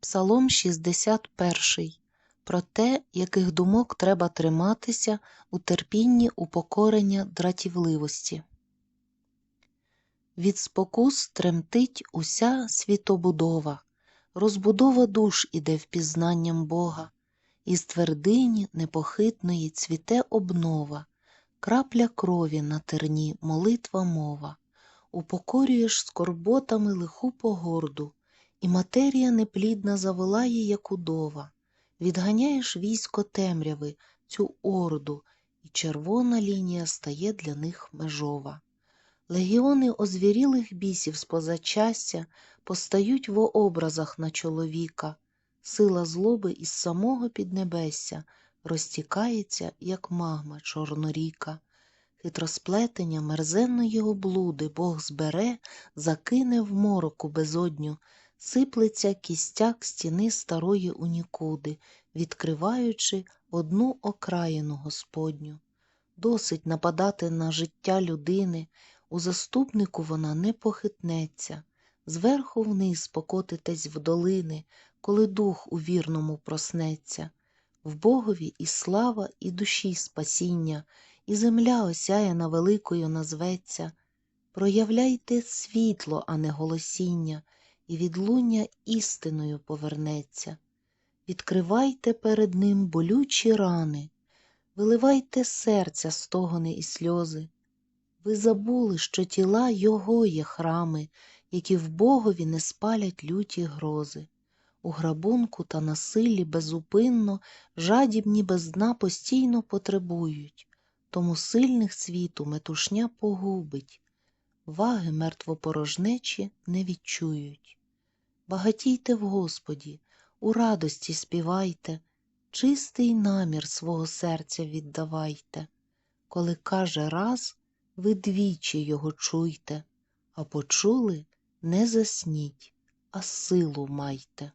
Псалом 61. Про те, яких думок треба триматися у терпінні упокорення дратівливості. Від спокус тремтить уся світобудова, розбудова душ іде впізнанням Бога, із твердині непохитної цвіте обнова, крапля крові на терні, молитва мова, упокорюєш скорботами лиху погорду, і матерія неплідна заволає, як удова, відганяєш військо темряви, цю орду, і червона лінія стає для них межова. Легіони озвірілих бісів з позачастя постають в образах на чоловіка, сила злоби із самого піднебесся розтікається, як магма чорноріка. Хитросплетення мерзенної облуди Бог збере, закине в мороку безодню, сиплеться кістяк стіни старої у нікуди, відкриваючи одну окраїну Господню. Досить нападати на життя людини, у заступнику вона не похитнеться, зверху вниз покотитесь в долини, коли дух у вірному проснеться. В Богові і слава, і душі спасіння, і земля осяяна великою назветься. Проявляйте світло, а не голосіння, і відлуння істиною повернеться. Відкривайте перед ним болючі рани, виливайте серця стогони і сльози. Ви забули, що тіла Його є храми, які в Богові не спалять люті грози. У грабунку та насиллі безупинно, жадібні без дна постійно потребують, тому сильних світу метушня погубить, ваги мертвопорожнечі не відчують. Багатійте в Господі, у радості співайте, чистий намір свого серця віддавайте, коли каже раз, ви двічі його чуйте, а почули не засніть, а силу майте.